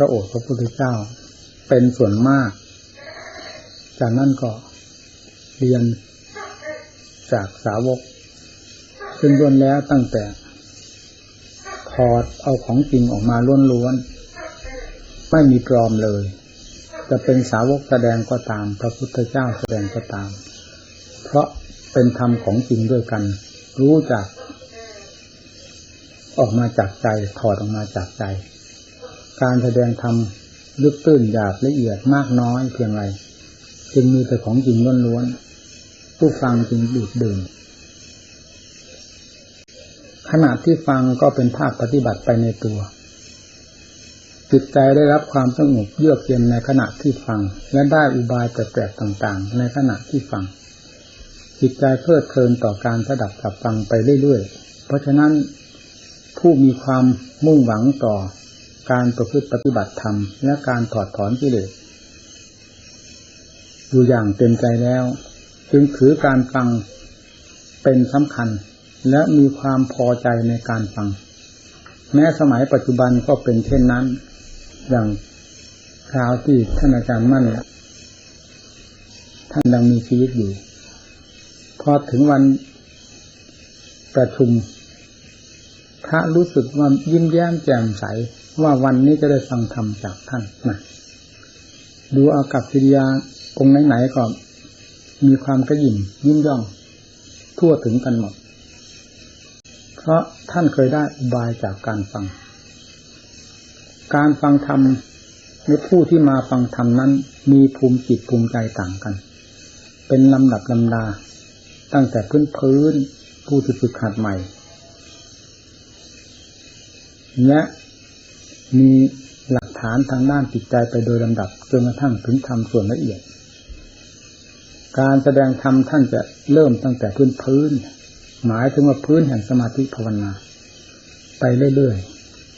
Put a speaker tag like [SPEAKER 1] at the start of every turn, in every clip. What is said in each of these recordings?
[SPEAKER 1] ระโอษฐ์พระพุทธเจ้า เป็นส่วนมาก จากนั้นก็เรียนจากสาวก ซึ่งล้วนแล้วตั้งแต่ถอดเอาของจริงออกมาล้วนๆไม่มีปลอมเลย จะเป็นสาวกแสดงก็ตาม พระพุทธเจ้าแสดงก็ตาม เพราะเป็นธรรมของจริงด้วยกัน รู้จัก ออกมาจากใจถอดออกมาจากใจ การแสดงธรรมลึกตื้นหยาบละเอียดมากน้อยเพียงไรจึงมีแต่ของจริงล้วนๆผู้ฟังจึงดูดดื่มขณะที่ฟังก็เป็นภาคปฏิบัติไปในตัว จิตใจได้รับความสงบเยือกเย็นในขณะที่ฟัง และได้อุบายแปลกๆต่างๆ ในขณะที่ฟัง จิตใจเพลิดเพลินต่อการสดับกับฟังไปเรื่อยๆ เพราะฉะนั้นผู้มีความมุ่งหวังต่อ การประพฤติปฏิบัติธรรม และการถอดถอนกิเลสอยู่อย่างเต็มใจแล้ว จึงถือการฟังเป็นสำคัญ และมีความพอใจในการฟัง แม้สมัยปัจจุบันก็เป็นเช่นนั้น อย่างคราวที่ท่านอาจารย์มั่นท่านยังมีชีวิตอยู่พอถึงวันประชุม พระรู้สึกว่ายิ้มแย้มแจ่มใส ว่าวันนี้จะได้ฟังธรรมจากท่านนะดูอากับกิริยาองค์ไหนๆก็มีความกระยิ่มยิ้มย่อง ทั่วถึงกันหมด เพราะท่านเคยได้อุบายจากการฟัง การฟังธรรมในผู้ที่มาฟังธรรมนั้น มีภูมิจิตภูมิใจต่างกัน เป็นลำดับลำดา ตั้งแต่พื้นพื้นผู้ที่ฝึกหัดใหม่ และ มีหลักฐานทางด้านจิตใจไปโดยลำดับจนกระทั่งถึงธรรมส่วนละเอียด การแสดงธรรมท่านจะเริ่มตั้งแต่พื้นพื้น หมายถึงว่าพื้นแห่งสมาธิภาวนา ไปเรื่อย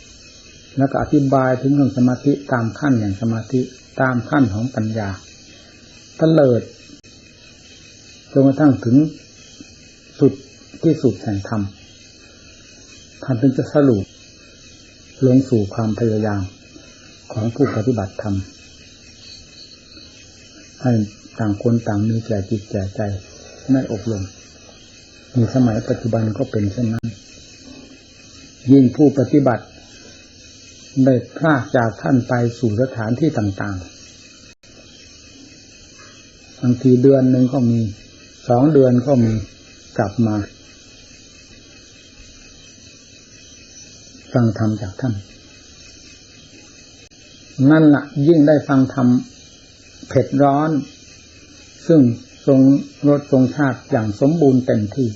[SPEAKER 1] ๆแล้วก็อธิบายถึงเรื่องสมาธิตามขั้นแห่งสมาธิตามขั้นของปัญญาตเลิดจนกระทั่งถึงสุดที่สุดแห่งธรรมท่านถึงจะสรุป ลงสู่ความพยายามของผู้ปฏิบัติธรรม ให้ต่างคนต่างมีแก่จิตแก่ใจไม่อบรมในสมัยปัจจุบันก็เป็นเช่นนั้น ยิ่งผู้ปฏิบัติ ได้พลากจากท่านไปสู่สถานที่ต่างๆบางทีเดือนหนึ่งก็มีสองเดือนก็มีกลับมา ฟังธรรมจากท่าน นั่นละ่ะ ยิ่งได้ฟังธรรมเผ็ดร้อน ซึ่งทรงรสทรงชาติอย่างสมบูรณ์เต็มที่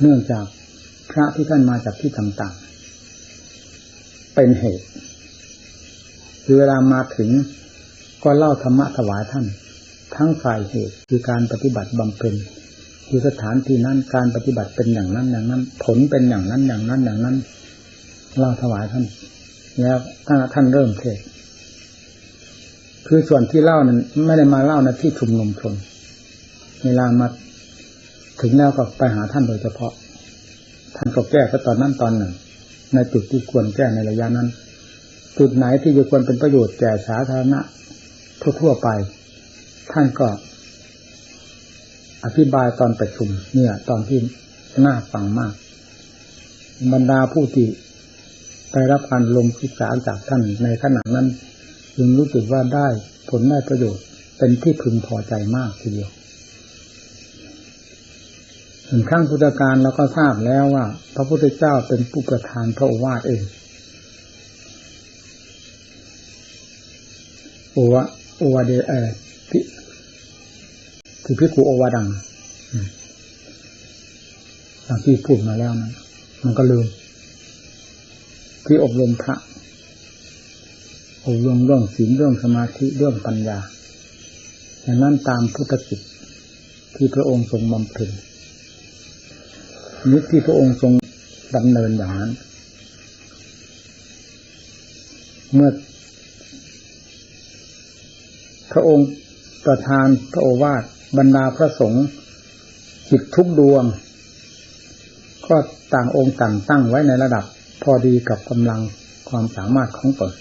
[SPEAKER 1] เนื่องจากพระที่ท่านมาจากที่ต่างๆ เป็นเหตุคือเวลามาถึงก็เล่าธรรมะถวายท่าน ทั้งฝ่ายเหตุคือการปฏิบัติบำเพ็ญคือสถานที่นั้นการปฏิบัติเป็นอย่างนั้นอย่างนั้น ผลเป็นอย่างนั้นอย่างนั้นอย่างนั้น เล่าถวายท่าน แล้วท่านเริ่มเทศคือส่วนที่เล่านั้นไม่ได้มาเล่าในที่ชุมนุมชน เวลามาถึงแล้วก็ไปหาท่านโดยเฉพาะ ท่านก็แก้ก็ตอนนั้นตอนหนึ่ง ในจุดที่ควรแก้ในระยะนั้น จุดไหนที่จะควรเป็นประโยชน์แก่สาธารณะทั่วๆไป ท่านก็ อธิบายตอนประชุม เนี่ย ตอนที่น่าฟังมาก บรรดาผู้ที่ ได้รับการลงศึกษาจากท่านในขณะนั้น จึงรู้สึกว่าได้ผลได้ประโยชน์เป็นที่พึงพอใจมากทีเดียวถึงขั้งพุทธการเราก็ทราบแล้วว่า พระพุทธเจ้าเป็นผู้ประทานพระโอวาทเองโอวะโอวาเดเอที่ที่พิกูโอวาดังอย่างที่พูดมาแล้วนะมันก็ลืม ที่อบรมพระ อบรมเรื่องศีลเรื่องสมาธิเรื่องปัญญาอย่างนั้นตามพุทธกิจที่พระองค์ทรงบำเพ็ญนิดที่พระองค์ทรงดำเนินอย่างนั้น เมื่อ พระองค์ประทานพระโอวาทบรรดาพระสงฆ์จิตทุกดวง ก็ต่างองค์ต่างตั้งไว้ในระดับ พอดีกับกำลังความสามารถของตน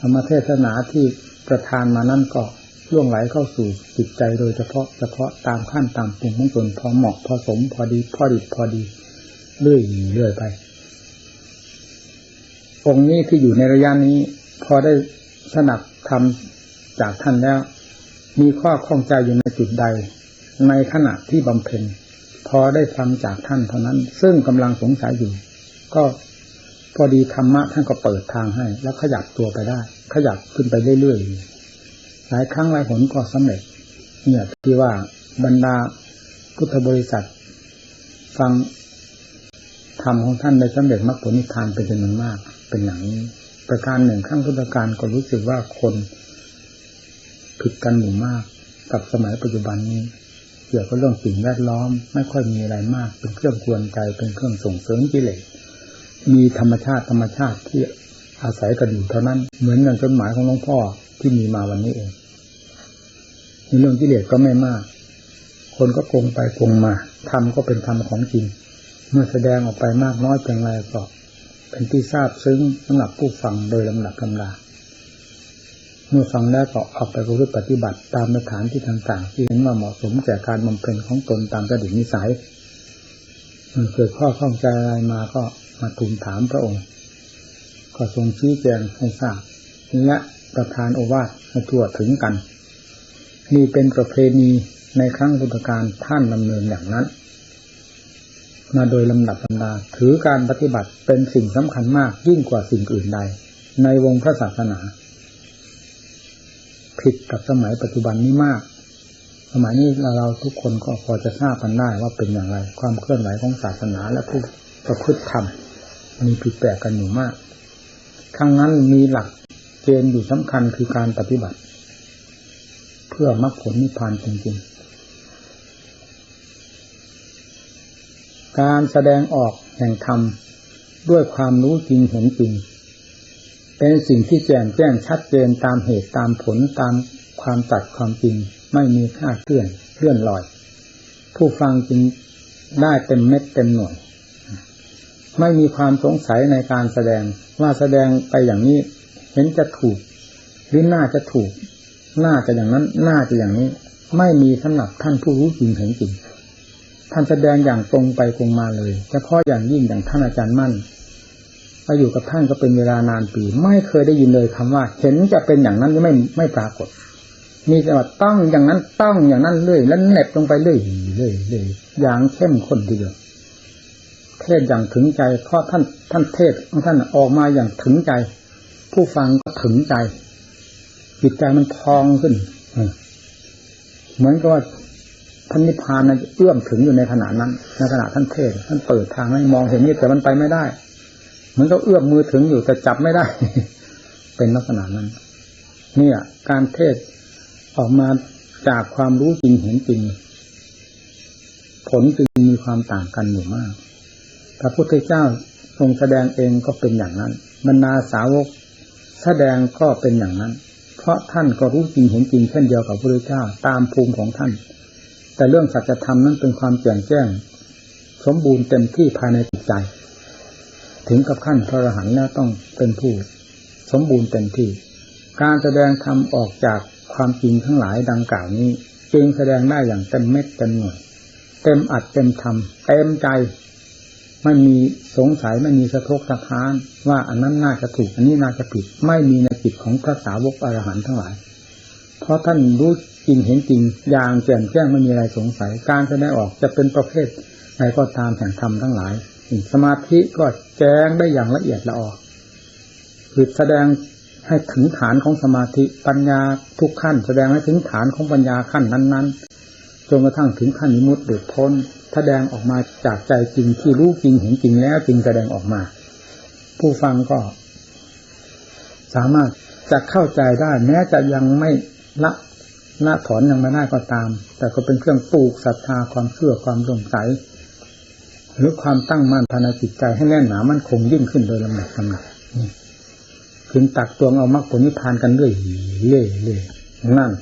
[SPEAKER 1] ธรรมเทศนาที่ประทานมานั่นก็ล่วงไหลเข้าสู่จิตใจโดยเฉพาะเฉพาะตามขั้นตามปุ่มของตนพอเหมาะพอสมพอดีพอดีพอดีเรื่อยเรื่อยไป องค์นี้ที่อยู่ในระยะนี้ พอได้สนับทำจากท่านแล้ว มีข้อข้องใจอยู่ในจุดใด ในขณะที่บำเพ็ญพอได้ฟังจากท่านเท่านั้น ซึ่งกำลังสงสัยอยู่ ก็พอดีธรรมะท่านก็เปิดทางให้ แล้วขยับตัวไปได้ ขยับขึ้นไปเรื่อยๆหลายครั้งหลายหนก็สำเร็จ เนี่ยที่ว่าบรรดาพุทธบริษัท ฟังธรรมของท่านในสำเร็จมรรคผลนิพพานเป็นจำนวนมาก เป็นอย่างนี้ ประการหนึ่งขั้งพุทธการก็รู้สึกว่าคนผิดกันอยู่มาก กับสมัยปัจจุบันนี้เกี่ยวกับเรื่องสิ่งแวดล้อม ไม่ค่อยมีอะไรมาก เป็นเครื่องกวนใจเป็นเครื่องส่งเสริมกิเลส มีธรรมชาติธรรมชาติที่อาศัยกันอยู่เท่านั้น เหมือนอย่างจดหมายของหลวงพ่อที่มีมาวันนี้เองในเรื่องกิเลสก็ไม่มาก คนก็คงไปคงมาธรรมก็เป็นธรรมของจริง เมื่อแสดงออกไปมากน้อยเพียงไรก็เป็นที่ทราบซึ้งสำหรับผู้ฟังโดยลำดับลำดาเมื่อฟังแล้วก็เอาไประพฤติปฏิบัติตามสถานที่ต่างๆ ที่เห็นว่าเหมาะสมแก่การบำเพ็ญของตนตามกระดิ่งนิสัยมันเกิดข้อข้องใจอะไรมาก็ มาทูลถามพระองค์ ก็ทรงชี้แจงให้ทราบและประทานโอวาทให้ทั่วถึงกัน นี่เป็นประเพณีในครั้งพุทธกาลท่านดำเนินอย่างนั้น มาโดยลำดับลำดาถือการปฏิบัติเป็นสิ่งสำคัญมากยิ่งกว่าสิ่งอื่นใด ในวงพระศาสนา ผิดกับสมัยปัจจุบันนี้มาก สมัยนี้เราทุกคนก็พอจะทราบกันได้ว่าเป็นอย่างไร ความเคลื่อนไหวของศาสนาและผู้ประพฤติธรรม มีผิดแปลกกันอยู่มากครั้งนั้นมีหลักเกณฑ์อยู่สำคัญคือการปฏิบัติ เพื่อมรรคผลนิพพานจริงๆ การแสดงออกแห่งธรรมด้วยความรู้จริงเห็นจริง เป็นสิ่งที่แจ่มแจ้งชัดเจนตามเหตุตามผลตามความตัดความจริง ไม่มีค่าเคลื่อนเคลื่อนลอย ผู้ฟังจึงได้เต็มเม็ดเต็มหน่วย ไม่มีความสงสัยในการแสดงว่าแสดงไปอย่างนี้ เห็นจะถูก หรือน่าจะถูก น่าจะอย่างนั้น น่าจะอย่างนี้ ไม่มีสำหรับท่านผู้รู้จริงเห็นจริงท่านแสดงอย่างตรงไปตรงมาเลยเฉพาะอย่างยิ่งอย่างท่านอาจารย์มั่นไปอยู่กับท่านก็เป็นเวลานานปี ไม่เคยได้ยินเลยคำว่า เห็นจะเป็นอย่างนั้นไม่ไม่ปรากฏ มีแต่ว่าต้องอย่างนั้นต้องอย่างนั้นเรื่อยแล้วเน็บลงไปเรื่อยเรื่อยเรื่อยอย่างเข้มข้นทีเดียว เทศอย่างถึงใจเพราะท่านท่านเทศของท่านออกมาอย่างถึงใจ ผู้ฟังก็ถึงใจจิตใจมันพองขึ้นเหมือนกับว่าท่านนิพพานนะเอื้อมถึงอยู่ในขณะนั้นในขณะท่านเทศท่านเปิดทางให้มองเห็นนี่แต่มันไปไม่ได้เหมือนก็เอื้อมมือถึงอยู่แต่จับไม่ได้ เป็นลักษณะนั้น เนี่ย การเทศออกมาจากความรู้จริงเห็นจริงผลจึงมีความต่างกันอยู่มาก พระพุทธเจ้าทรงแสดงเองก็เป็นอย่างนั้นบรรดาสาวกแสดงก็เป็นอย่างนั้น เพราะท่านก็รู้จริงเห็นจริงเช่นเดียวกับพระพุทธเจ้าตามภูมิของท่าน แต่เรื่องสัจธรรมนั้นเป็นความแจ่มแจ้ง สมบูรณ์เต็มที่ภายในจิตใจ ถึงกับขั้นพระอรหันต์แล้วต้องเป็นผู้สมบูรณ์เต็มที่ การแสดงธรรมออกจากความจริงทั้งหลายดังกล่าวนี้ จึงแสดงได้อย่างเต็มเม็ดเต็มหน่วยเต็มอัดเต็มทำเต็มใจ ไม่มีสงสัยไม่มีสะทกสะท้าน ว่าอันนั้นน่าจะถูก อันนี้น่าจะผิด ไม่มีในจิตของพระสาวกอรหันต์ทั้งหลาย เพราะท่านรู้จริงเห็นจริงอย่างแจ่มแจ้งไม่มีอะไรสงสัย การแสดงออกจะเป็นประเภทใดก็ตามแห่งธรรมทั้งหลาย สมาธิก็แจ้งได้อย่างละเอียดละออคือแสดงให้ถึงฐานของสมาธิปัญญาทุกขั้น แสดงให้ถึงฐานของปัญญาขั้นนั้น ๆ จนกระทั่งถึงขั้นนิมุตติพ้นแสดงออกมาจากใจจริงที่รู้จริงเห็นจริงแล้วจริงแสดงออกมา ผู้ฟังก็ สามารถจะเข้าใจได้ แม้จะยังไม่ละละถอนยังไม่ได้ก็ตาม แต่ก็เป็นเครื่องปลูกศรัทธาความเชื่อความสงสัยหรือความตั้งมั่นภายในจิตใจให้แน่นหนามั่นคงยิ่งขึ้นโดยลำดับลำดับนี่ถึงตักตวงเอามรรคผลนิพพานกันเรื่อยเรื่อยเรื่อยนั่น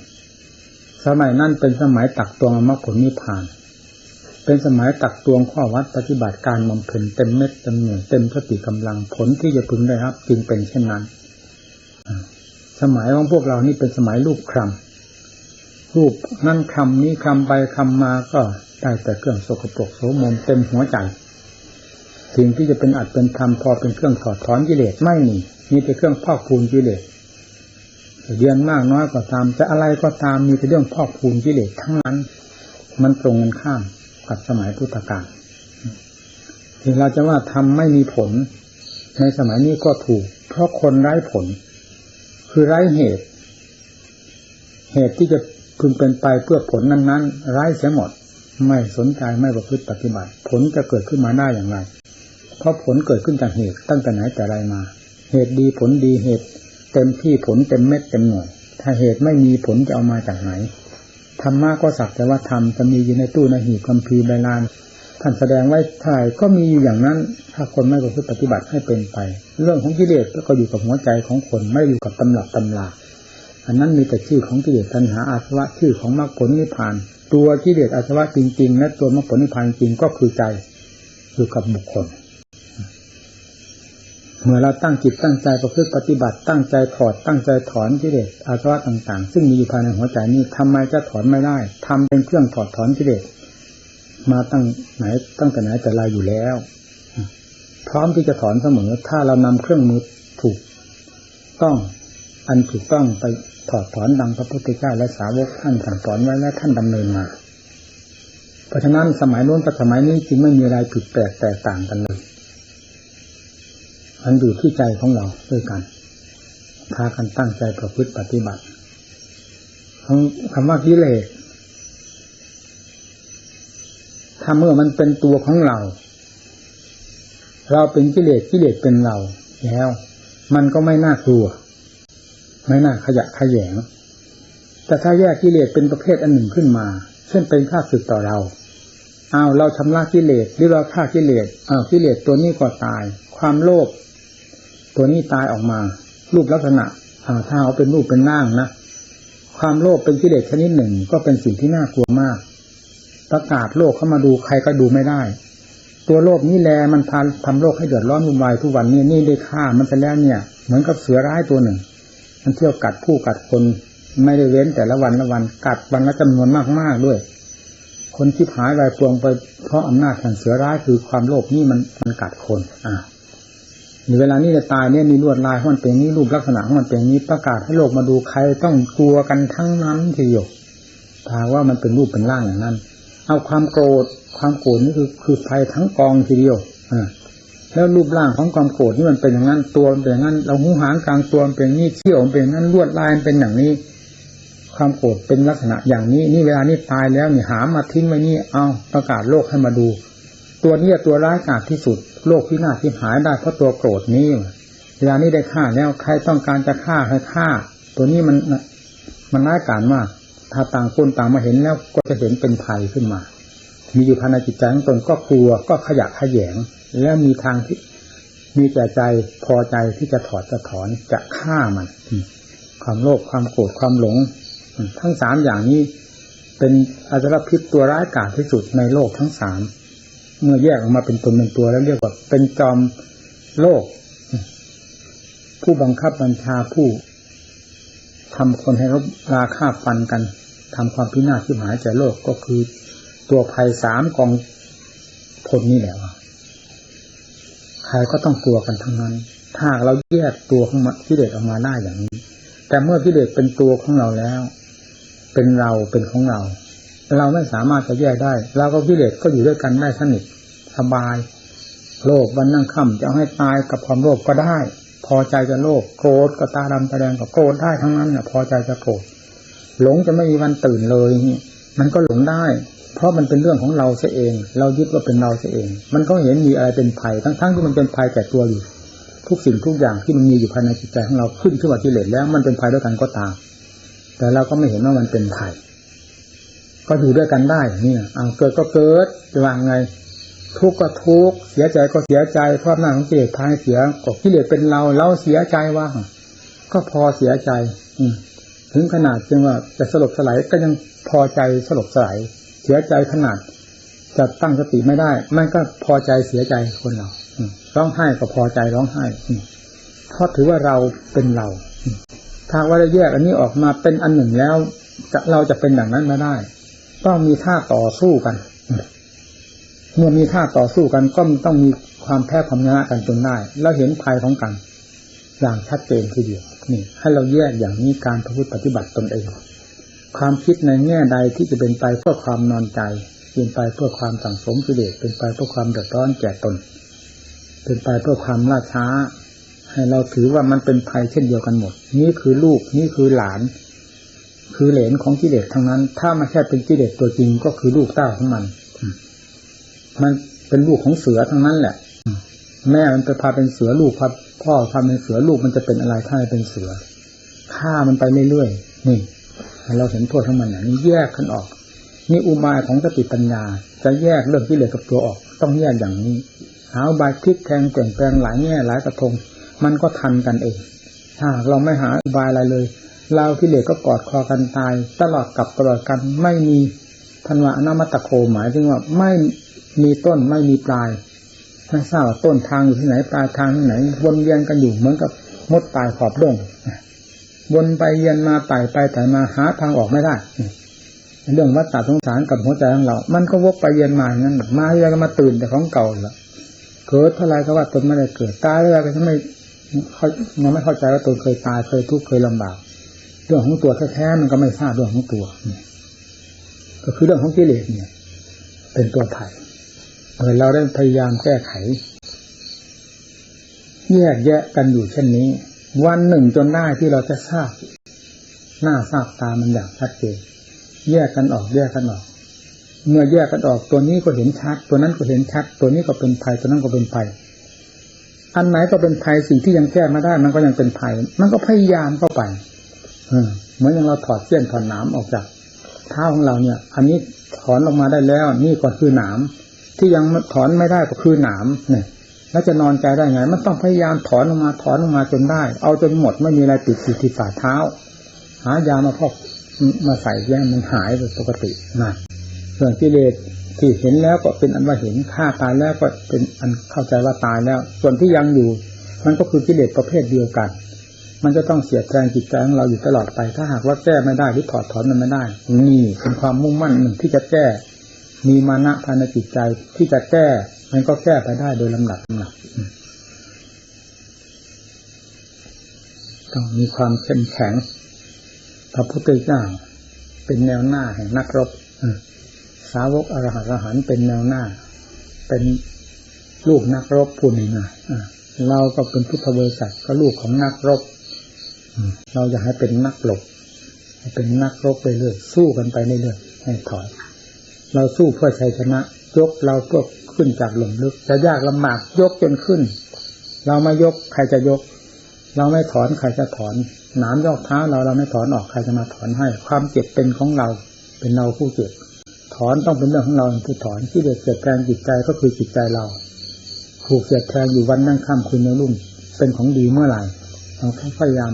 [SPEAKER 1] สมัยนั้นเป็นสมัยตักตวงมรรคผลนิพพาน เป็นสมัยตักตวงข้อวัดปฏิบัติการบำเพ็ญเต็มเม็ดเต็มหน่วยเต็มสติกำลังผลที่จะพึงได้ครับ จึงเป็นเช่นนั้น สมัยของพวกเรานี่เป็นสมัยรูปคำรูปนั่นคำนี้คำไปคำมาก็ได้แต่เครื่องโสกปรกโสมมเต็มหัวใจสิ่งที่จะเป็นอัดเป็นธรรมพอเป็นเครื่องถอดถอนกิเลสไม่มีมีแต่เครื่องพอกพูนกิเลส เรียนมากน้อยก็ตาม จะอะไรก็ตามมีแต่เรื่องพอกพูนกิเลสทั้งนั้น มันตรงกันข้ามกับสมัยพุทธกาลถึงเราจะว่าทำไม่มีผล ในสมัยนี้ก็ถูก เพราะคนไร้ผล คือไร้เหตุ เหตุที่จะพึงเป็นไปเพื่อผลนั้นๆไร้เสียหมด ไม่สนใจไม่ประพฤติปฏิบัติ ผลจะเกิดขึ้นมาได้อย่างไร เพราะผลเกิดขึ้นจากเหตุตั้งแต่ไหนแต่ไรมา เหตุดีผลดีเหตุ เต็มที่ผลเต็มเม็ดเต็มหน่วย ถ้าเหตุไม่มีผลจะเอามาจากไหนธรรมะก็สักแต่ว่าธรรมจะมีอยู่ในตู้ในหีบคัมภีร์ใบลานท่านแสดงไว้ถ่ายก็มีอยู่อย่างนั้น ถ้าคนไม่ประพฤติปฏิบัติให้เป็นไป เรื่องของกิเลสก็อยู่กับหัวใจของคนไม่อยู่กับตำหลักตำลาอันนั้นมีแต่ชื่อของกิเลสตัณหาอาสวะชื่อของมรรคผลนิพพาน ตัวกิเลสอาสวะจริงๆและตัวมรรคผลนิพพานจริงก็คือใจอยู่กับบุคคล เมื่อเราตั้งจิตตั้งใจประพฤติปฏิบัติตั้งใจถอดตั้งใจถอนกิเลสอาสวะต่าง ๆ ซึ่งมีอยู่ภายในหัวใจนี้ทำไมจะถอนไม่ได้ทำเป็นเครื่องถอดถอนกิเลสมาตั้งไหนตั้งแต่ไหนแต่ไรอยู่แล้ว พร้อมที่จะถอนเสมอ ถ้าเรานำเครื่องมือถูก ต้องอันถูกต้องไปถอดถอนดังพระพุทธเจ้าและสาวกท่านสั่งสอนไว้และท่านดำเนินมา เพราะฉะนั้นสมัยโน้นกับสมัยนี้จึงไม่มีอะไรผิดแปลกแตกต่างกันเลย มันอยู่ที่ใจของเราด้วยกัน พากันตั้งใจประพฤติปฏิบัติคำว่ากิเลสถ้าเมื่อมันเป็นตัวของเรา เราเป็นกิเลสกิเลสเป็นเราแล้ว มันก็ไม่น่ากลัว ไม่น่าขยะขยง แต่ถ้าแยกกิเลสเป็นประเภทอันหนึ่งขึ้นมา เช่นเป็นข้าศึกต่อเราเอาเราชำระกิเลสหรือเราฆ่ากิเลสอ้าวกิเลสตัวนี้ก็ตาย ความโลภ ตัวนี้ตายออกมา รูปลักษณะถ้าเอาเป็นรูปเป็นร่างนะความโลภเป็นกิเลสชนิดหนึ่ง ก็เป็นสิ่งที่น่ากลัวมาก ประกาศโลกเข้ามาดูใครก็ดูไม่ได้ ตัวโลภนี่แลมันพาทำโลกให้เดือดร้อนวุ่นวายทุกวันนี้นี่ได้ฆ่ามันไปแล้วเนี่ย เหมือนกับเสือร้ายตัวหนึ่ง มันเที่ยวกัดผู้กัดคนไม่ได้เว้นแต่ละวันละวันกัดวันละจำนวนมากๆด้วย คนที่หายรายปวงไปเพราะอำนาจแห่งเสือร้ายคือความโลภนี่มันมันกัดคนอ่า เวลานี้จะตายเนี่ยมีลวดลายของมันเป็นนี้รูปลักษณะของมันเป็นนี้ประกาศให้โลกมาดูใครต้องกลัวกันทั้งนั้นทีเดียวถ้าว่ามันเป็นรูปเป็นร่างอย่างนั้น เอาความโกรธความโกรธนี่คือคือภัยทั้งกองทีเดียวอ่าแล้วรูปร่างของความโกรธนี่มันเป็นอย่างนั้นตัวมันเป็นอย่างนั้น เราหูหางกลางตัวมันเป็นนี้เชี่ยวมันเป็นนั้นลวดลายมันเป็นอย่างนี้ ความโกรธเป็นลักษณะอย่างนี้ นี่เวลานี้ตายแล้วนี่หามาทิ้งไว้นี่เอาประกาศโลกให้มาดู ตัวนี้ตัวร้ายกาจที่สุด โลกพินาศที่หายได้เพราะตัวโกรธนี้เวลานี้ได้ฆ่าแล้วใครต้องการจะฆ่าให้ฆ่า ตัวนี้มันมันร้ายกาจมาก ถ้าต่างคนต่างมาเห็นแล้วก็จะเห็นเป็นภัยขึ้นมา มีอยู่ภายในจิตใจของตนก็กลัวก็ขยะขยง แล้วมีทางที่มีแต่ใจพอใจที่จะถอดจะถอนจะฆ่ามัน ความโลภความโกรธความหลง ทั้งสามอย่างนี้เป็นอาจรพิษตัวร้ายกาจที่สุดในโลกทั้งสาม เมื่อแยกออกมาเป็นตนเป็นตัวแล้วเรียกว่าเป็นจอมโลก ผู้บังคับบัญชาผู้ทำคนให้รบราฆ่าฟันกันทำความพินาศที่หายใจโลกก็คือตัวภัยสามกองพลนี่แหละใครก็ต้องกลัวกันทั้งนั้น ถ้าเราแยกตัวของกิเลสออกมาได้อย่างนี้ แต่เมื่อกิเลสเป็นตัวของเราแล้ว เป็นเราเป็นของเรา เราไม่สามารถจะแยกได้เราก็กิเลสก็อยู่ด้วยกันได้สนิทสบาย โลภวันนั่งค่ำจะเอาให้ตายกับความโลภก็ได้ พอใจจะโลภโกรธก็ตาดำตาแดงก็โกรธได้ทั้งนั้นน่ะพอใจจะโกรธหลงจะไม่มีวันตื่นเลยนี่มันก็หลงได้ เพราะมันเป็นเรื่องของเราเสียเอง เรายึดว่าเป็นเราเสียเอง มันก็เห็นมีอะไรเป็นภัยทั้งๆที่มันเป็นภัยแก่ตัวอยู่ ทุกสิ่งทุกอย่างที่มันมีอยู่ภายในจิตใจของเราขึ้นขึ้นมากิเลสแล้ว มันเป็นภัยด้วยกันก็ตาม แต่เราก็ไม่เห็นว่ามันเป็นภัย ก็อยู่ด้วยกันได้ เนี่ยเอาเกิดก็เกิดจะวางไง ทุกข์ก็ทุกข์เสียใจก็เสียใจเพราะหน้าของกิเลสทายเสียก็กิเลสเป็นเราเราเสียใจว่าก็พอเสียใจ อืถึงขนาดจึงว่าจะสลบสลายก็ยังพอใจสลบสลายเสียใจขนาดจะตั้งสติไม่ได้มันก็พอใจเสียใจคนเราร้องไห้ก็พอใจร้องไห้เพราะถือว่าเราเป็นเราถ้าว่าจะแยกอันนี้ออกมาเป็นอันหนึ่งแล้วจะเราจะเป็นอย่างนั้นไม่ได้ ต้องมีท่าต่อสู้กัน เมื่อมีท่าต่อสู้กันก็ต้องมีความแพ้ความชนะกันจนได้ แล้วเห็นภัยของกัน อย่างชัดเจนทีเดียวนี่ให้เราแยกอย่างนี้การพฤติปฏิบัติตนเอง ความคิดในแง่ใดที่จะเป็นไปเพื่อความนอนใจเป็นไปเพื่อความสั่งสมกิเลสเป็นไปเพื่อความเดือดร้อนแก่ตน เป็นไปเพื่อความล่าช้า ให้เราถือว่ามันเป็นภัยเช่นเดียวกันหมด นี่คือลูกนี่คือหลาน คือเหลนของกิเลสทั้งนั้น ถ้ามันแค่เป็นกิเลสตัวจริงก็คือลูกเต้าของมัน มันเป็นลูกของเสือทั้งนั้นแหละ แม่มันไปพาเป็นเสือลูกพาพ่อพาเป็นเสือลูกมันจะเป็นอะไรถ้าไม่เป็นเสือฆ่ามันไปเรื่อยๆนี่เราเห็นโทษของมันนี้แยกกันออก นี่อุบายของสติปัญญา จะแยกเรื่องกิเลสกับตัวออก ต้องแยกอย่างนี้หาบายคลิกแทงเปลี่ยนแปลงหลายแง่หลายกระทง มันก็ทันกันเอง ถ้าเราไม่หาอุบายอะไรเลย เรากิเลสก็กอดคอกันตาย ตลอดกับตลอดกันไม่มีธันวานามัตโคหมายถึงว่าไม่มีต้นไม่มีปลายไม่ทราบว่าต้นทางอยู่ที่ไหนปลายทางที่ไหน วนเวียนกันอยู่เหมือนกับมดตายขอบดงวนไปเวียนมาไต่ไปไต่มาหาทางออกไม่ได้เรื่องวัฏฏะสงสารกับหัวใจของเรา มันก็วกไปเวียนมาอย่างนั้นมาเวียก็มาตื่นแต่ของเก่าล้วเกิดเท่าไรก็ว่าตนไม่ได้เกิดตายเท่าไรก็ทำไมเขายังไม่เข้าใจว่าตนเคยตายเคยทุกข์เคยลำบาก เรื่องของตัวแท้ๆมันก็ไม่ทราบเรื่องของตัวก็คือเรื่องของกิเลสเนี่ย เป็นตัวไผ่เราได้พยายามแก้ไข แยกแยะกันอยู่เช่นนี้ วันหนึ่งจนได้ที่เราจะทราบ หน้าทราบตามันอย่างชัดเจนแยกกันออกแยกกันออกเมื่อแยกกันออกตัวนี้ก็เห็นชัด ตัวนั้นก็เห็นชัด ตัวนี้ก็เป็นภัยตัวนั้นก็เป็นภัยอันไหนก็เป็นภัยสิ่งที่ยังแก้ไม่ได้ มันก็ยังเป็นภัย มันก็พยายามเข้าไป เหมือนอย่างเราถอดเสี้ยนถอดหนามออกจากเท้าของเราเนี่ย อันนี้ถอนออกมาได้แล้ว นี่ก็คือหนามที่ยังถอนไม่ได้ก็คือหนามเนี่ยแล้วจะนอนใจได้ไง มันต้องพยายามถอนออกมาถอนออกมาจนได้ เอาจนหมดไม่มีอะไรติดอยู่ที่ฝ่าเท้า หายามาพอกมาใส่แย่มันหายไปปกตินะส่วนกิเลสที่เห็นแล้วก็เป็นอันว่าเห็นฆ่าตายแล้วก็เป็นอันเข้าใจว่าตายแล้ว ส่วนที่ยังอยู่ มันก็คือกิเลสประเภทเดียวกัน มันจะต้องเสียแทงจิตใจของเราอยู่ตลอดไป ถ้าหากว่าแก้ไม่ได้หรือถอดถอนมันไม่ได้ นี่เป็นความมุ่งมั่นหนึ่งที่จะแก้ มีมานะภายในจิตใจที่จะแก้ มันก็แก้ไปได้โดยลำดับลำดับต้องมีความเข้มแข็งพระพุทธเจ้าเป็นแนวหน้าแห่งนักรบสาวกอรหัตอรหันเป็นแนวหน้า เป็นลูกนักรบผู้หนึ่งเราก็เป็นพุทธบริษัทก็ลูกของนักรบ เราอยากให้เป็นนักหลบเป็นนักรบไปเรื่อยสู้กันไปเรื่อยให้ถอย เราสู้เพื่อชัยชนะ ยกเราเพื่อขึ้นจากหลุมลึก จะยากลำบากยกจนขึ้น เราไม่ยกใครจะยก เราไม่ถอนใครจะถอนหนามยอกเท้าเราเราไม่ถอนออกใครจะมาถอนให้ ความเจ็บเป็นของเรา เป็นเราผู้เจ็บถอนต้องเป็นเรื่องของเราผู้ถอนที่เดือดเกิดแทงจิตใจก็คือจิตใจเราผูกเสียดแทงอยู่วันนั่งค่ำคืนในรุ่งเป็นของดีเมื่อไหร่เราพยายาม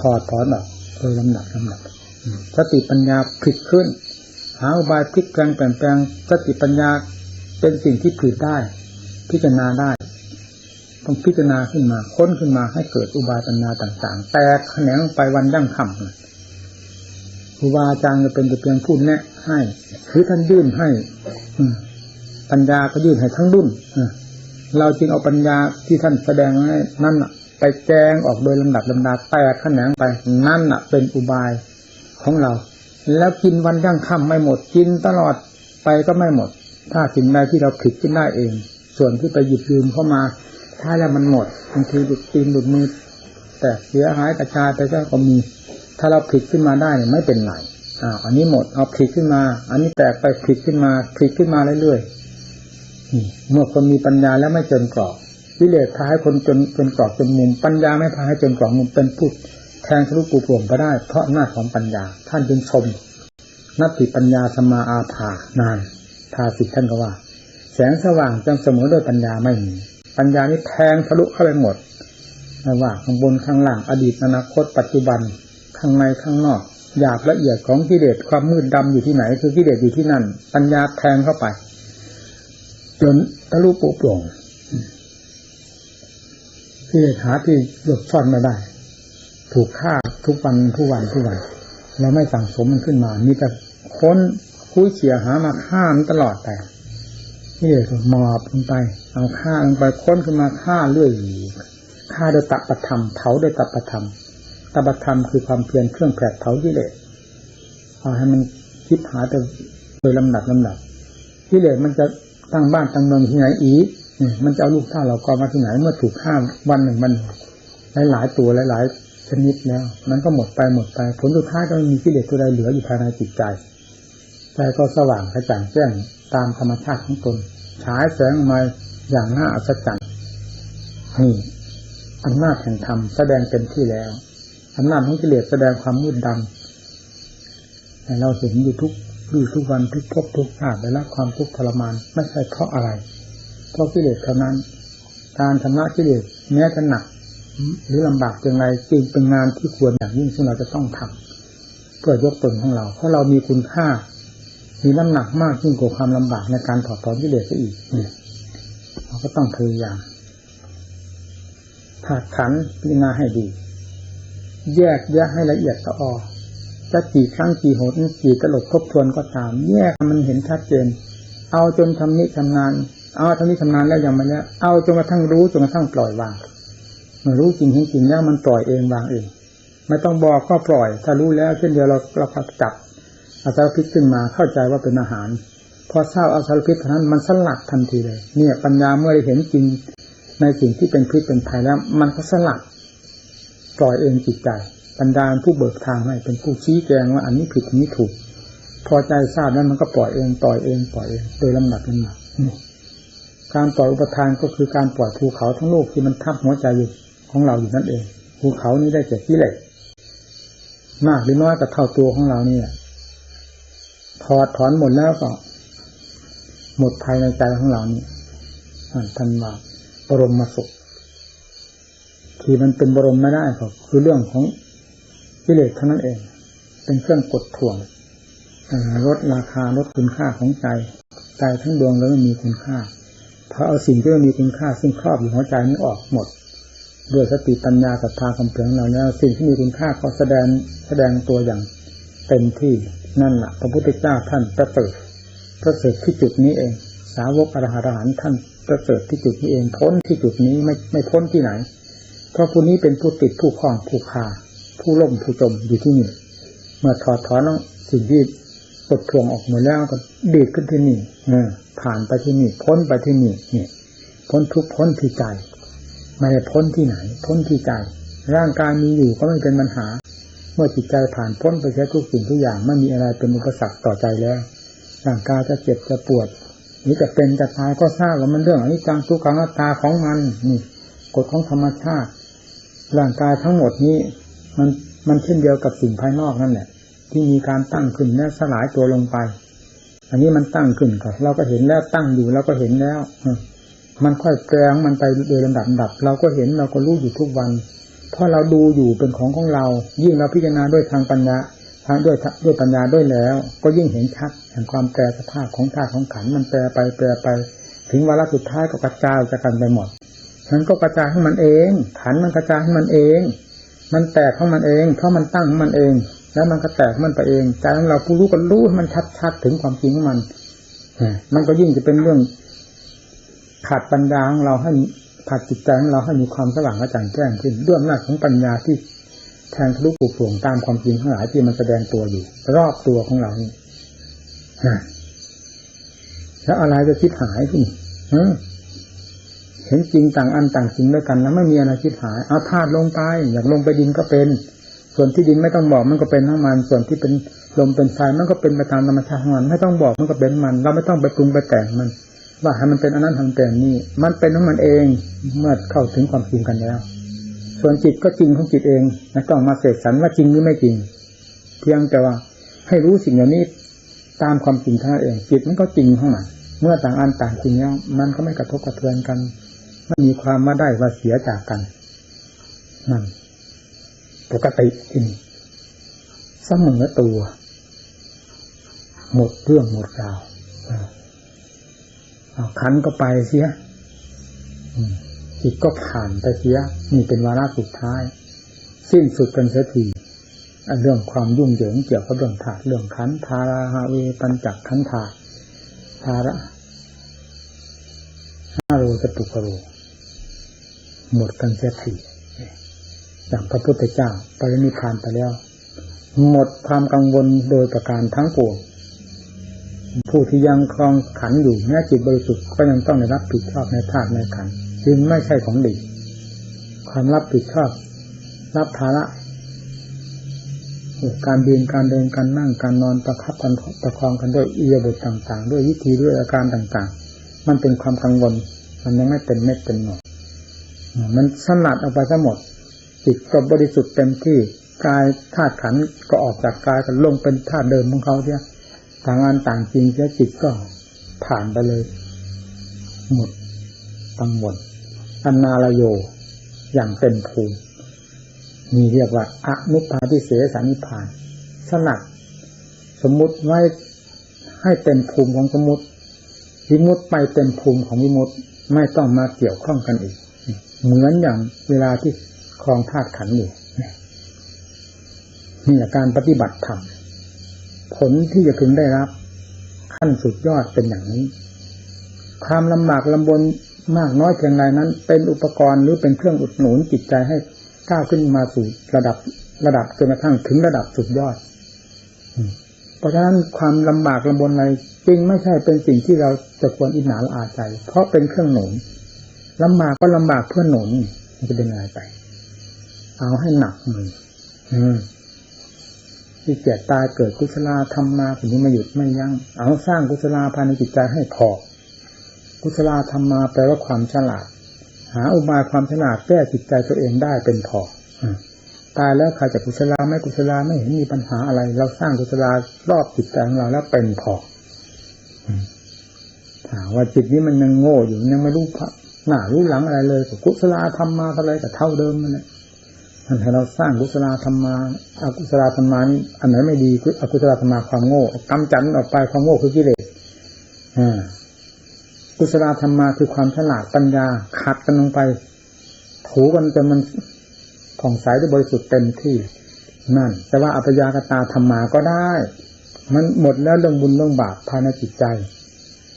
[SPEAKER 1] ถอดถอนออกโดยลำดับลำดับสติปัญญาผลิตขึ้น หาอุบายพลิกแปลงเปลี่ยนแปลงสติปัญญาเป็นสิ่งที่ผลิตได้ พิจารณาได้ต้องพิจารณาขึ้นมาค้นขึ้นมาให้เกิดอุบายปัญญาต่างๆ แตกแขนงไปวันยั่งค่ำครูบาอาจารย์จะเป็นแต่เพียงพูดแนะ ให้คือท่านยื่นให้ปัญญาก็ยื่นให้ทั้งรุ่นเราจึงเอาปัญญาที่ท่านแสดงให้นั่น ไปแจงออกโดยลำดับลำดาแตกแขนงไปนั่นเป็นอุบายของเรา แล้วกินวันยั่งค่ำไม่หมดกินตลอดไปก็ไม่หมด ถ้าสิ่งใดที่เราผิดขึ้นได้เอง ส่วนที่ไปหยิบยืมเข้ามา ถ้าแล้วมันหมดบางทีหลุดตีนหลุดมือแต่เสียหายกระจายไปก็มี ถ้าเราผิดขึ้นมาได้ไม่เป็นไรอ่าอันนี้หมดเอาผิดขึ้นมา อันนี้แตกไปผิดขึ้นมาผิดขึ้นมาเรื่อยๆเมื่อคนมีปัญญาแล้วไม่จนกรอบ วิเลศพาให้คนจนจนกรอบจนมุมปัญญาไม่พาให้จนกรอบมุมเป็นพุทธแทงทะลุปูปวงไปได้ เพราะหน้าของปัญญา ท่านจึงชม นัตติปัญญาสมาอาภานานทาสิทธ์ท่านก็ว่า แสงสว่างจังเสมอโดยปัญญาไม่มีปัญญานี้แทงทะลุเข้าไปหมดไม่ว่าข้างบนข้างล่างอดีตอนาคต ปัจจุบันข้างในข้างนอกหยาบละเอียดของกิเลสความมืดดำอยู่ที่ไหน คือกิเลสอยู่ที่นั่น ปัญญาแทงเข้าไป จนทะลุปุโปร่ง กิเลสหาที่หลบซ่อนไม่ได้ ถูกฆ่าทุกวันทุกวันทุกวันเราไม่สั่งสมมันขึ้นมา มีแต่ค้นคุยเฉียหามาฆ่ามันตลอดแต่นี่เลยหมอบลงไป เอาฆ่าลงไปค้นขึ้นมาฆ่าเรื่อยฆ่าโดยตัปธรรมเผาโดยตัปธรรมตัปธรรมคือความเพียรเครื่องแผดเผากิเลสเอาให้มันคิดหาแต่โดยลำดับลำดับกิเลสมันจะตั้งบ้านตั้งเมืองที่ไหนอีก มันจะเอาลูกท่าเรากอมาที่ไหน เมื่อถูกข้ามวันหนึ่งมันหลายหลายตัวหลายหลายชนิดแล้วมันก็หมดไปหมดไป ผลสุดท้ายก็ไม่มีกิเลสตัวใดเหลืออยู่ภายในจิตใจใจก็สว่างกระจ่างแจ้งตามธรรมชาติของตนฉายแสงมาอย่างน่าอัศจรรย์นี่อำนาจแห่งธรรมแสดงเต็มที่แล้วอำนาจของกิเลสแสดงความมืดดำแต่เราเห็นอยู่ทุกอยู่ทุกวันทุกพบทุกชาติได้รับความทุกข์ทรมานไม่ใช่เพราะอะไร เพราะกิเลสเท่านั้น การชำระกิเลสแม้จะหนักหรือลำบากอย่างไรจึงเป็นงานที่ควรอย่างยิ่งที่เราจะต้องทำเพื่อยกตนของเรา เพราะเรามีคุณค่า มีน้ำหนักมากยิ่งกว่าความลำบากในการถอดถอนกิเลสซะอีกเนี่ยเราก็ต้องพยายามถากขันพิจารณาให้ดี แยกแยกให้ละเอียดต่ออจะกี่ครั้งกี่หนกี่ตลบทบทวนก็ตาม แยกมันเห็นชัดเจน เอาจนทำนิชำนาญ เอาทำนิชำนาญแล้วยังไม่แล้วเอาจนกระทั่งรู้จนกระทั่งปล่อยวางมื่อรู้จริงเห็นจริงแล้วมันปล่อยเองวางเองไม่ต้องบอกก็ปล่อย ถ้ารู้แล้วเช่นเดียวเราเราพักจับอาสารพิษขึ้นมาเข้าใจว่าเป็นอาหาร พอทราบอาสารพิษเท่านั้นมันสลัดทันทีเลย เนี่ยปัญญาเมื่อได้เห็นจริงในสิ่งที่เป็นพิษเป็นภัยแล้ว มันก็สลัดปล่อยเองจิตใจบรรดาผู้เบิกทางให้เป็นผู้ชี้แจงว่าอันนี้ผิดอันนี้ถูก พอใจทราบนั้นมันก็ปล่อยเองปล่อยเองปล่อยเองโดยลำดับลำดับ การปล่อยอุปทานก็คือการปล่อยภูเขาทั้งโลกที่มันทับหัวใจอยู่ของเราอยู่นั่นเอง ภูเขานี้ได้เจ็บที่เล็กมากหรือน้อยก็เท่าตัวของเรานี่แหละถอดถอนหมดแล้วก็ หมดภายในใจของเรานี่ท่านว่าบรมมาสุขที่มันเป็นบรมไม่ได้ก็คือเรื่องของกิเลสเท่านั้นเอง เป็นเครื่องกดถ่วงลดราคาลดคุณค่าของใจ ใจทั้งดวงแล้วไม่มีคุณค่า พอเอาสิ่งที่ไม่มีคุณค่าซึ่งครอบอยู่หัวใจนี้ออกหมด ด้วยสติปัญญาศรัทธาคำเพียงเราแล้วสิ่งที่มีคุณค่าก็แสดงแสดงตัวอย่างเต็มที่นั่นแหละพระพุทธเจ้าท่านประเสริฐประเสริฐที่จุดนี้เอง สาวกอรหันต์ท่านประเสริฐที่จุดนี้เองพ้นที่จุดนี้ไม่ไม่พ้นที่ไหน เพราะผู้นี้เป็นผู้ติดผู้คล้องผู้คาผู้ล่มผู้จมอยู่ที่นี่เมื่อถอดถอนสิ่งที่ กดทวงออกหมดแล้วก็ดีดขึ้นที่นี่ผ่านไปที่นี่ พ้นไปที่นี่นี่พ้นทุกพ้นที่ใจไม่ได้พ้นที่ไหน พ้นที่ใจ ร่างกายมีอยู่ก็ไม่เป็นปัญหา เมื่อจิตใจผ่านพ้นไปแค่ทุกสิ่งทุกอย่างไม่มีอะไรเป็นอุปสรรคต่อใจแล้ว ร่างกายจะเจ็บจะปวดนี่จะเป็นจะตายก็ทราบว่ามันเรื่องอนิจจังทุกขังอัตตาของมันนี่กฎของธรรมชาติ ร่างกายทั้งหมดนี้ มันมันเช่นเดียวกับสิ่งภายนอกนั่นแหละ ที่มีการตั้งขึ้นและสลายตัวลงไป อันนี้มันตั้งขึ้นก่อนเราก็เห็นแล้วตั้งอยู่เราก็เห็นแล้วมันค่อยแปลงมันไปโดยลำดับดับ เราก็เห็นเราก็รู้อยู่ทุกวัน เพราะเราดูอยู่เป็นของของเรา ยิ่งเราพิจารณาด้วยทางปัญญาทางด้วยด้วยปัญญาด้วยแล้ว ก็ยิ่งเห็นชัดแห่งความแปรสภาพของธาตุของขันมันแปรไปแปรไป ถึงวาระสุดท้ายก็กระจายจะกันไปหมดมันก็กระจายให้มันเอง ขันมันกระจายให้มันเอง มันแตกของมันเอง เพราะมันตั้งของมันเอง แล้วมันก็แตกมันไปเองใจของเราผู้รู้ก็รู้ให้มันชัดๆถึงความจริงของมันมันก็ยิ่งจะเป็นเรื่องขาดปัญญาของเราให้ขาดจิตใจของเราให้มีความสว่างกระจ่างแจ้งขึ้นด้วยอำนาจของปัญญาที่แทงทะลุปลุกปลงตามความจริงทั้งหลายที่มันแสดงตัวอยู่ รอบตัวของเรานี่แล้วอะไรจะคิดหายที่เห็นจริงต่างอันต่างจริงด้วยกัน แล้วไม่มีอะไรคิดหายเอาธาตุลงไป อยากลงไปดินก็เป็น ส่วนที่ดินไม่ต้องบอกมันก็เป็นทั้งมัน ส่วนที่เป็นลมเป็นไฟมันก็เป็นไปตามธรรมชาติของมันไม่ต้องบอกมันก็เป็นมัน เราไม่ต้องไปปรุงไปแต่งมัน ว่าให้มันเป็นอันนั้นทำแต่นี้มันเป็นของมันเองเมื่อเข้าถึงความจริงกันแล้ว ส่วนจิตก็จริงของจิตเองไม่ต้องมาเสกสรรว่าจริงหรือไม่จริง เพียงแต่ว่าให้รู้สิ่งเหล่านี้ตามความจริงเท่านั้นเอง จิตมันก็จริงของมันเมื่อต่างอันต่างจริงแล้วมันก็ไม่กระทบกระเทือนกันไม่มีความมาได้ว่าเสียจากกันนั่น ปกติจริงเสมอตัว หมดเรื่องหมดราวเอาขันก็ไปเสียจิตก็ผ่านไปเสียนี่เป็นวาระสุดท้าย สิ้นสุดกันเสียทีเรื่องความยุ่งเหยิงเกี่ยวกับเรื่องธาตุเรื่องขันธาราฮาเวปัญจักขันธาทาระห้าโรจตุกโรหมดกันเสียที อย่างพระพุทธเจ้าปรินิพานไปแล้ว หมดความกังวลโดยประการทั้งปวงผู้ที่ยังคลองขันอยู่แม้จิตบริสุทธิ์ก็ยังต้องได้รับผิดชอบในธาตุในขันจึงไม่ใช่ของดี ความรับผิดชอบ รับภาระการเดินการเดินการนั่งการนอนประคับกันประคองกันด้วยอียบทต่าง ๆ ด้วยวิธีด้วยอาการต่างๆ มันเป็นความกังวล มันยังไม่เป็นเม็ดเป็นหน่วยมันสลัดออกไปทั้งหมด จิตก็บริสุทธิ์เต็มที่กายธาตุขันธ์ก็ออกจากกายก็ลงเป็นธาตุเดิมของเขาเนี่ยต่างอันต่างจริงแล้วจิตก็ผ่านไปเลย หมดตั้งหมดอันนาลโยอย่างเต็มภูมิมีเรียกว่าอนุปาทิเสสานิพาน สนักสมมุติไว้ให้เต็มภูมิของสมมติวิมุตไปเต็มภูมิของวิมุตไม่ต้องมาเกี่ยวข้องกันอีก เหมือนอย่างเวลาที่ คลองธาตุขันอยู่นี่แหละการปฏิบัติธรรมผลที่จะพึงได้รับ ขั้นสุดยอดเป็นอย่างนี้ ความลำบากลำบนมากน้อยเพียงไรนั้น เป็นอุปกรณ์หรือเป็นเครื่องอุดหนุนจิตใจให้ก้าวขึ้นมาสู่ระดับระดับจนกระทั่งถึงระดับสุดยอด เพราะฉะนั้นความลำบากลำบนอะไรจริงไม่ใช่เป็นสิ่งที่เราจะควรอิจฉาละอาใจ เพราะเป็นเครื่องหนุนลำบากก็ลำบากเพื่อหนุนมันจะเป็นอะไรไป เอาให้หนักมืออืมที่เกียตายเกิดกุศลธรรมมาถึงนี้มาหยุดไม่ยัง้งเอาสร้างกุศลภายในจิตใจให้พอกุศลธรรมมาแปลว่าความฉลาด หาอุบายความฉลาดแก้จิตใจตัวเองได้เป็นพอตายแล้วใครจะกุศลาไม่กุศลาไม่เห็นมีปัญหาอะไร เราสร้างกุศลารอบจิตใจของเราแล้วเป็นพอถามว่าจิตนี้มันยังโง่อยู่ยังไม่รู้หน้ารู้หลังอะไรเลยกุศลธรรมมาอะไรแต่เท่าเดิมนั่นแหละ ถ้าเราสร้างกุศลธรรมาอากุศลธรรมานี่อันไหนไม่ดีคืออกุศลธรรมาความโง่กำจัดออกไปความโง่คือกิเลสอ่ากุศลธรรมาคือความฉลาดปัญญาขัดกันลงไป ถูกันจนมันผ่องใสด้วยบริสุทธิ์เต็มที่นั่น แต่ว่าอัปยากตาธรรมาก็ได้ มันหมดแล้วเรื่องบุญเรื่องบาปภายในจิตใจ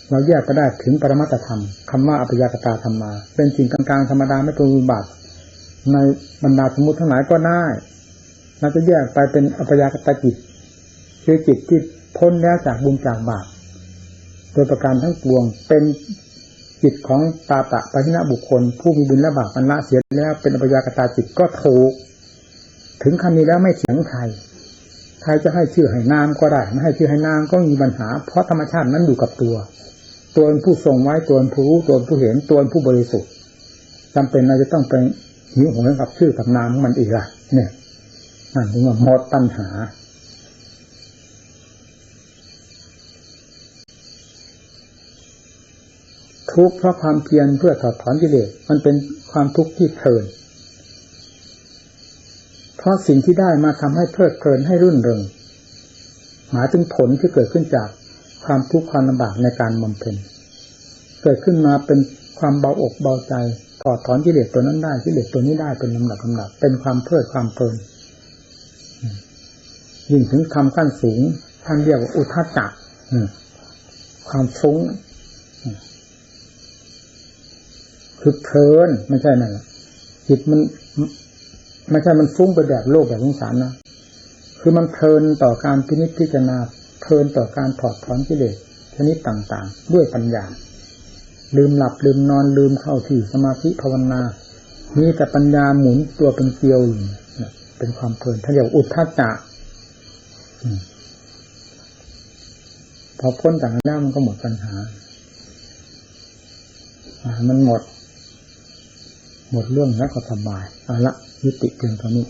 [SPEAKER 1] เราแยกก็ได้ถึงปรมัตธรรมคำว่าอัปยากตาธรรมา เป็นสิ่งกลางๆธรรมดาไม่เป็นบุญบาป ในบรรดาสมมติทั้งหลายก็ได้เราจะแยกไปเป็นอัปยากตจิตคือจิตที่พ้นแล้วจากบุญจากบาปโดยประการทั้งปวงเป็นจิตของตาตะปัญญบุคคล ผู้มีบุญและบาปอันละเสียแล้ว เป็นอัปยากตาจิตก็ถูกถึงคำนี้แล้วไม่เถียงใครใครจะให้ชื่อให้นามก็ได้ไม่ให้ชื่อให้นามก็มีปัญหา เพราะธรรมชาตินั้นอยู่กับตัว ตัวผู้ทรงไว้ตัวผู้รู้ตัวผู้เห็นตัวผู้บริสุทธิ์จำเป็นเราจะต้องไป หิวโหยกับชื่อกับนามของมันอีกล่ะ เนี่ยนั่นถึงว่าหมดตัณหา ทุกข์เพราะความเพียรเพื่อถอดถอนกิเลสมันเป็นความทุกข์ที่เพลินเพราะสิ่งที่ได้มาทำให้เพลิดเพลินให้รุ่นเริงหมายถึงผลที่เกิดขึ้นจากความทุกข์ความลำบากในการบำเพ็ญเกิดขึ้นมาเป็นความเบาอกเบาใจ ถอดถอนกิเลสตัวนั้นได้กิเลสตัวนี้ได้เป็นลำดับลำดับ เป็นความเพลิดความเพลินยิ่งถึงคำขั้นสูงท่านเรียกว่าอุทาจักความฟุ้งคือเพลินไม่ใช่นั่นจิตมันไม่ใช่มันฟุ้งไปแบบโลกแบบสงสารนะคือมันเพลินต่อการพินิจพิจารณาเพลินต่อการถอดถอนกิเลสชนิดต่างๆ ด้วยปัญญา ลืมหลับลืมนอนลืมเข้าที่สมาธิภาวนามีแต่ปัญญาหมุนตัวเป็นเกลียวเป็นความเพลินท่านเรียกอุทธัจจะพอพ้นจากนั้นมันก็หมดปัญหามันหมด หมดเรื่องแล้วก็สบายเอาละยุติเพียงเท่านี้